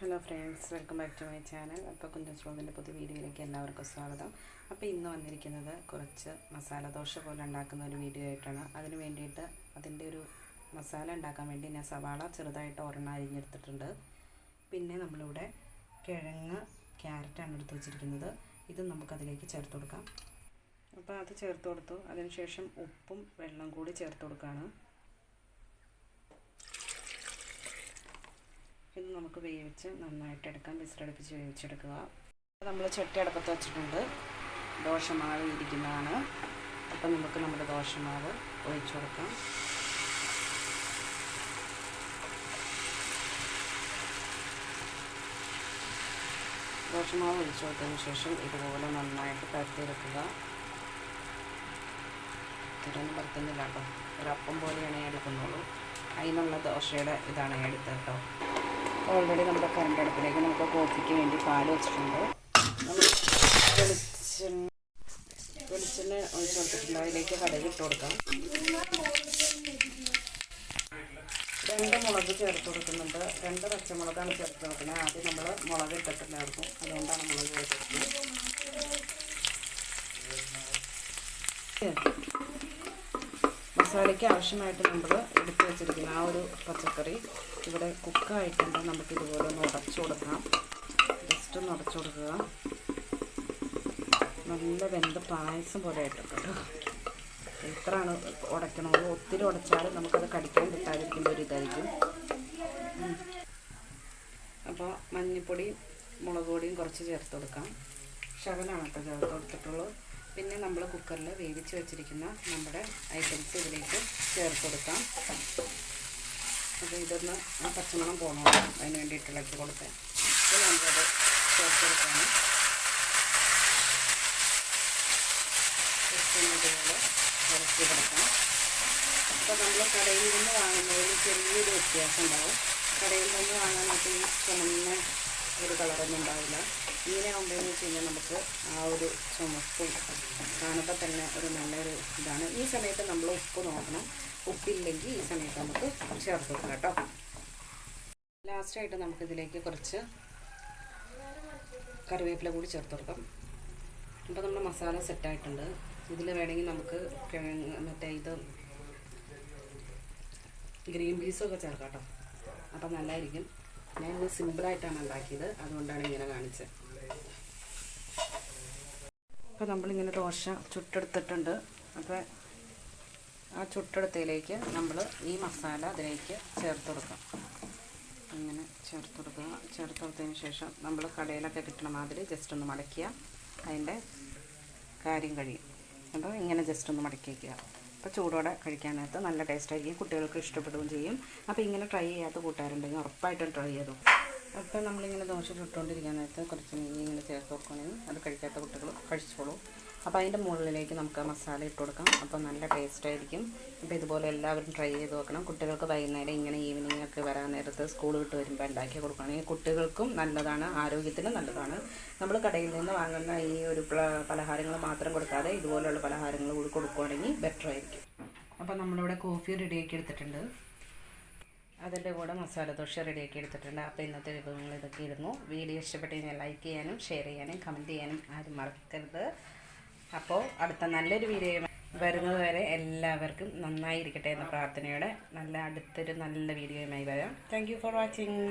Hello friends welcome back to my channel അപ്പോൾ കുഞ്ചൻ സ്ലോവിന്റെ പുതിയ വീഡിയോയിലേക്ക് എല്ലാവർക്കും സ്വാഗതം. അപ്പോൾ ഇന്ന് വന്നിരിക്കുന്നത് കുറച്ച് മസാല ദോശ പോലെ ഉണ്ടാക്കുന്ന ഒരു വീഡിയോ ആയിട്ടാണ്. അതിന് വേണ്ടിയിട്ട് അതിന്റെ ഒരു മസാല ഉണ്ടാക്കാൻ വേണ്ടി ഞാൻ സവാള ചെറുതായിട്ട് ഒരെണ്ണം അരിഞ്ഞെടുത്തിട്ടുണ്ട്. പിന്നെ നമ്മളിവിടെ കിഴങ്ങ് ക്യാരറ്റാണ് എടുത്ത് വെച്ചിരിക്കുന്നത്. ഇത് നമുക്കതിലേക്ക് ചേർത്ത് കൊടുക്കാം. അപ്പോൾ അത് ചേർത്ത് കൊടുത്തു. അതിനുശേഷം ഉപ്പും വെള്ളം കൂടി ചേർത്ത് കൊടുക്കുകയാണ്. നമുക്ക് വേവിച്ച് നന്നായിട്ട് എടുക്കാം. വിസിലടുപ്പിച്ച് വേവിച്ചെടുക്കുക. നമ്മൾ ചട്ടി അടപ്പത്ത് വെച്ചിട്ടുണ്ട്. ദോശമാവ് ഇരിക്കുന്നതാണ്. അപ്പം നമുക്ക് നമ്മുടെ ദോശമാവ് ഒഴിച്ചു കൊടുക്കാം. ദോശമാവ് ഒഴിച്ചു കൊടുത്തതിന് ശേഷം ഇതുപോലെ നന്നായിട്ട് പരത്തിയെടുക്കുക. ഇതൊന്നും പരത്തുന്നില്ല കേട്ടോ. ഒരു അപ്പം പോലെയാണ് ഞാൻ എടുക്കുന്നുള്ളൂ അതിനുള്ള ദോശയുടെ ഇതാണ് ഞാൻ എടുത്തത് കേട്ടോ. ഓൾറെഡി നമ്മുടെ കറണ്ട് അടുപ്പിലേക്ക് നമുക്ക് കോഫിക്ക് വേണ്ടി പാൽ വെച്ചിട്ടുണ്ട്. വെളിച്ചെണ്ണ വെളിച്ചെണ്ണ ഒഴിച്ച് കൊടുത്തിട്ടുണ്ട് അതിലേക്ക് കടുക് ഇട്ട് കൊടുക്കാം. രണ്ട് മുളക് ചേർത്ത് കൊടുക്കുന്നുണ്ട്. രണ്ട് പച്ചമുളകാണ് ചേർത്ത് കൊടുക്കുന്നത്. ആദ്യം നമ്മൾ മുളക് ഇട്ടിട്ടുണ്ടായിരുന്നു. അതുകൊണ്ടാണ് മുളക് ചേർത്തിട്ടുള്ളത്. മസാലയ്ക്ക് ആവശ്യമായിട്ട് നമ്മൾ എടുത്തു വെച്ചിരിക്കുന്ന ആ ഒരു പച്ചക്കറി ഇവിടെ കുക്കായിട്ടുണ്ട്. നമുക്ക് ഇതുപോലെ ഒന്ന് ഉടച്ചു കൊടുക്കാം. ജസ്റ്റ് ഒന്ന് ഉടച്ചു കൊടുക്കുക. നല്ല വെന്ത് പായസം പോലെ ആയിട്ടുണ്ട്. എത്രയാണ് ഉടയ്ക്കണത് ഒത്തിരി ഉടച്ചാലും നമുക്കത് കടിക്കാൻ കിട്ടാതിരിക്കുന്ന ഒരു ഇതായിരിക്കും. അപ്പോൾ മഞ്ഞൾപ്പൊടിയും മുളക് പൊടിയും കുറച്ച് ചേർത്ത് കൊടുക്കാം. ശകലാണ് കേട്ടോ ചേർത്ത് കൊടുത്തിട്ടുള്ളൂ. പിന്നെ നമ്മൾ കുക്കറിൽ വേവിച്ച് വെച്ചിരിക്കുന്ന നമ്മുടെ ഐറ്റംസ് ഇതിലേക്ക് ചേർത്ത് കൊടുക്കാം. അപ്പോൾ ഇതൊന്ന് ആ പച്ചമണം പോകണമല്ലോ അതിന് വേണ്ടിയിട്ട് ഇളക്കി കൊടുത്ത്. അപ്പോൾ നമുക്കത് ചേർത്ത് കൊടുക്കാണ്. ഇതുപോലെ ഇളക്കി കൊടുക്കാം. അപ്പോൾ നമ്മൾ കടയിൽ നിന്ന് വാങ്ങുന്നതിൽ ചെറിയൊരു വ്യത്യാസം ഉണ്ടാവും കടയിൽ നിന്ന് വാങ്ങാനായിട്ട് ഈ കഴിഞ്ഞാൽ നമുക്ക് ആ ഒരു ചുമപ്പും കാണുമ്പോൾ തന്നെ ഒരു നല്ലൊരു ഇതാണ്. ഈ സമയത്ത് നമ്മൾ ഉപ്പ് നോക്കണം. ഉപ്പില്ലെങ്കിൽ ഈ സമയത്ത് നമുക്ക് ചേർത്ത് കൊടുക്കാം കേട്ടോ. ലാസ്റ്റായിട്ട് നമുക്കിതിലേക്ക് കുറച്ച് കറിവേപ്പില കൂടി ചേർത്ത് കൊടുക്കാം. അപ്പോൾ നമ്മുടെ മസാല സെറ്റായിട്ടുണ്ട് ഇതിൽ വേണമെങ്കിൽ നമുക്ക് കിഴങ്ങ് മറ്റേ ഇത് ഗ്രീൻ പീസൊക്കെ ചേർക്കാം കേട്ടോ. അപ്പം നല്ലതായിരിക്കും ഞാൻ സിമ്പിളായിട്ടാണ് ഉണ്ടാക്കിയത്. അതുകൊണ്ടാണ് ഇങ്ങനെ കാണിച്ചത്. അപ്പോൾ നമ്മളിങ്ങനെ ദോശ ചുട്ടെടുത്തിട്ടുണ്ട്. അപ്പോൾ ആ ചുട്ടെടുത്തതിലേക്ക് നമ്മൾ ഈ മസാല അതിലേക്ക് ചേർത്ത് കൊടുക്കാം. ഇങ്ങനെ ചേർത്ത് കൊടുക്കുക. ചേർത്ത് കൊടുത്തതിന് ശേഷം നമ്മൾ കടയിലൊക്കെ കിട്ടണ മാതിരി ജസ്റ്റ് ഒന്ന് മടക്കിയ അതിന്റെ കാര്യം കഴിയും. അപ്പോൾ ഇങ്ങനെ ജസ്റ്റ് ഒന്ന് മടക്കി വയ്ക്കുക അപ്പോൾ ചൂടോടെ കഴിക്കാനകത്ത് നല്ല ടേസ്റ്റായിരിക്കും കുട്ടികൾക്ക് ഇഷ്ടപ്പെടുകയും ചെയ്യും. അപ്പോൾ ഇങ്ങനെ ട്രൈ ചെയ്യാത്ത കൂട്ടുകാരുണ്ടെങ്കിൽ ഉറപ്പായിട്ടും ട്രൈ ചെയ്തു അപ്പോൾ നമ്മളിങ്ങനെ ദോശ ചുട്ടുകൊണ്ടിരിക്കാൻ നേരത്ത് കുറച്ച് നെയ്യ് ഇങ്ങനെ ചേർത്ത് വെക്കുകയാണെങ്കിൽ അത് കഴിക്കാത്ത കുട്ടികൾ കഴിച്ചോളൂ. അപ്പോൾ അതിന്റെ മുകളിലേക്ക് നമുക്ക് മസാല ഇട്ട് കൊടുക്കാം. അപ്പോൾ നല്ല ടേസ്റ്റ് ആയിരിക്കും. അപ്പോൾ ഇതുപോലെ എല്ലാവരും ട്രൈ ചെയ്ത് നോക്കണം. കുട്ടികൾക്ക് വൈകുന്നേരം ഇങ്ങനെ ഈവനിങ് ഒക്കെ വരാൻ നേരത്ത് സ്കൂൾ വിട്ട് വരുമ്പോൾ ഉണ്ടാക്കി കൊടുക്കുകയാണെങ്കിൽ കുട്ടികൾക്കും നല്ലതാണ്. ആരോഗ്യത്തിനും നല്ലതാണ്. നമ്മൾ കടയിൽ നിന്ന് വാങ്ങുന്ന ഈ ഒരു പലഹാരങ്ങൾ മാത്രം കൊടുക്കാതെ ഇതുപോലെയുള്ള പലഹാരങ്ങൾ കൂടി കൊടുക്കുകയാണെങ്കിൽ ബെറ്റർ ആയിരിക്കും. അപ്പോൾ നമ്മളിവിടെ കോഫി റെഡിയാക്കി എടുത്തിട്ടുണ്ട്. അതിന്റെ കൂടെ മസാല ദോശ റെഡിയാക്കി എടുത്തിട്ടുണ്ട്. അപ്പോൾ ഇന്നത്തെ വിഭവങ്ങൾ ഇതൊക്കെ ഇരുന്നു വീഡിയോ ഇഷ്ടപ്പെട്ട് ലൈക്ക് ചെയ്യാനും ഷെയർ ചെയ്യാനും കമന്റ് ചെയ്യാനും ആരും മറക്കരുത്. അപ്പോൾ അടുത്ത നല്ലൊരു വീഡിയോ വരുന്നത് വരെ എല്ലാവർക്കും നന്നായിരിക്കട്ടെ എന്ന പ്രാർത്ഥനയോടെ നല്ല അടുത്തൊരു നല്ല വീഡിയോയുമായി വരാം. Thank for watching